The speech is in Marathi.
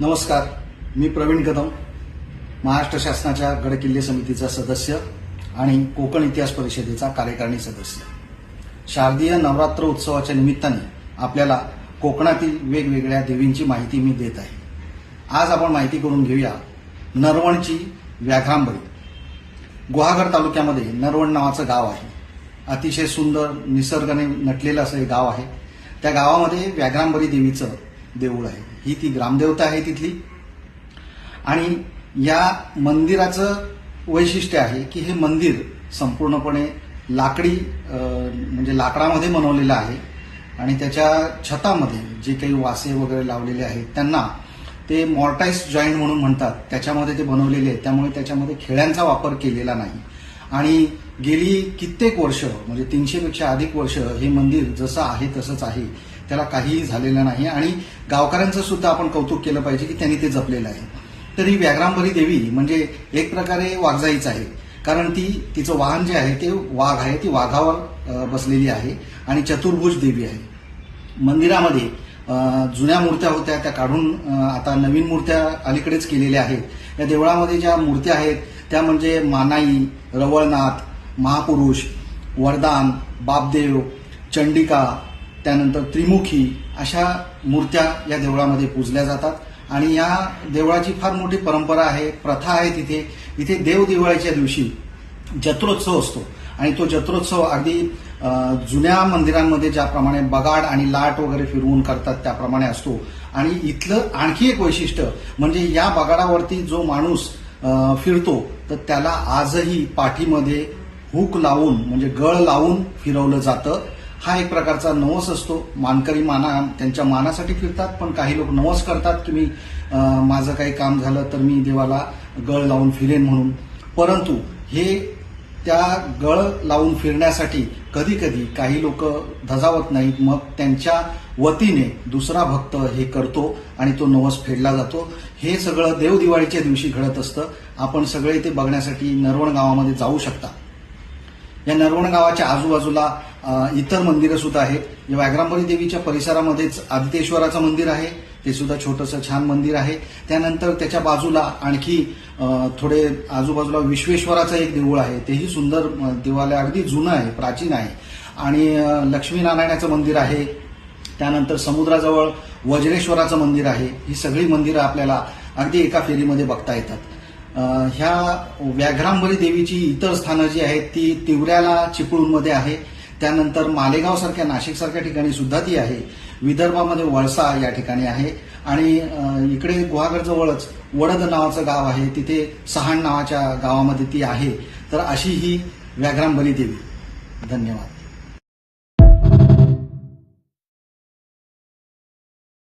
नमस्कार मी प्रवीण कदम महाराष्ट्र शासनाच्या गडकिल्ले समितीचा सदस्य आणि कोकण इतिहास परिषदेचा कार्यकारिणी सदस्य. शारदीय नवरात्र उत्सवाच्या निमित्ताने आपल्याला कोकणातील वेगवेगळ्या देवींची माहिती मी देत आहे. आज आपण माहिती करून घेऊया नरवणची व्याघ्रांबरी गुहागर तालुक्यामध्ये नरवण नावाचं गाव आहे. अतिशय सुंदर निसर्गाने नटलेलं असं हे गाव आहे. त्या गावामध्ये व्याघ्रांबरी देवीचं देऊळ आहे. ही ती ग्रामदेवता आहे तिथली. आणि या मंदिराचं वैशिष्ट्य आहे की हे मंदिर संपूर्णपणे लाकडी म्हणजे लाकडामध्ये बनवलेलं आहे. आणि त्याच्या छतामध्ये जे काही वासे वगैरे लावलेले आहेत त्यांना ते मॉर्टाईज जॉईंट म्हणून म्हणतात. त्याच्यामध्ये ते बनवलेले आहेत. त्यामुळे त्याच्यामध्ये खेळ्यांचा वापर केलेला नाही. आणि गेली कित्येक वर्ष म्हणजे तीनशेपेक्षा अधिक वर्ष हे मंदिर जसं आहे तसंच आहे. त्याला काहीही झालेलं नाही आणि गावकऱ्यांचं सुद्धा आपण कौतुक केलं पाहिजे की त्यांनी ते जपलेलं आहे. तर ही व्याघ्रांबरी देवी म्हणजे एक प्रकारे वाघजाईच आहे. कारण ती तिचं वाहन जे आहे ते वाघ आहे ती वाघावर बसलेली आहे आणि चतुर्भुज देवी आहे. मंदिरामध्ये जुन्या मूर्त्या होत्या त्या काढून आता नवीन मूर्त्या अलीकडेच केलेल्या आहेत. या देवळामध्ये ज्या मूर्त्या आहेत त्या म्हणजे मानाई रवळनाथ महापुरुष वरदान बापदेव चंडिका त्यानंतर त्रिमुखी अशा मूर्त्या या देवळामध्ये पूजल्या जातात. आणि या देवळाची फार मोठी परंपरा आहे प्रथा आहे तिथे. इथे देव दिवाळीच्या दिवशी जत्रोत्सव असतो. आणि तो जत्रोत्सव अगदी जुन्या मंदिरांमध्ये ज्याप्रमाणे बगाड आणि लाट वगैरे फिरवून करतात त्याप्रमाणे असतो. आणि इथलं आणखी एक वैशिष्ट्य म्हणजे या बगाडावरती जो माणूस फिरतो तर त्याला आजही पाठीमध्ये हुक लावून म्हणजे गळ लावून फिरवलं जातं. हा एक प्रकारचा नवस असतो. मानकरी माना त्यांच्या मानासाठी फिरतात पण काही लोक नवस करतात की मी माझं काही काम झालं तर मी देवाला गळ लावून फिरेन म्हणून. परंतु हे त्या गळ लावून फिरण्यासाठी कधी कधी काही लोक धजावत नाहीत. मग त्यांच्या वतीने दुसरा भक्त हे करतो आणि तो नवस फेडला जातो. हे सगळं देवदिवाळीच्या दिवशी घडत असतं. आपण सगळे ते बघण्यासाठी नरवण गावामध्ये जाऊ शकता. या नरवण गावाच्या आजूबाजूला इतर मंदिरं सुद्धा आहेत. या व्याघ्रांबरी देवीच्या परिसरामध्येच आदितेश्वराचं मंदिर आहे. ते सुद्धा छोटंसं छान मंदिर आहे. त्यानंतर त्याच्या बाजूला आणखी थोडे आजूबाजूला विश्वेश्वराचं एक देऊळ आहे. तेही सुंदर देवालय अगदी जुनं आहे प्राचीन आहे. आणि लक्ष्मीनारायणाचं मंदिर आहे. त्यानंतर समुद्राजवळ वज्रेश्वराचं मंदिर आहे. ही सगळी मंदिरं आपल्याला अगदी एका फेरीमध्ये बघता येतात. ह्या व्याघ्रांबरी देवीची इतर स्थानं जी आहेत ती तिवऱ्याला चिपळूणमध्ये आहे. त्यानंतर मालेगाव सारख्या नाशिक सारख्या ठिकाणी सुद्धा ती आहे. विदर्भामध्ये वळसा या ठिकाणी आहे. आणि इकडे गुहागरजवळच वडद नावाचं गाव आहे. तिथे सहाण नावाच्या गावामध्ये ती आहे. तर अशी ही व्याघ्रांबरी देवी. धन्यवाद.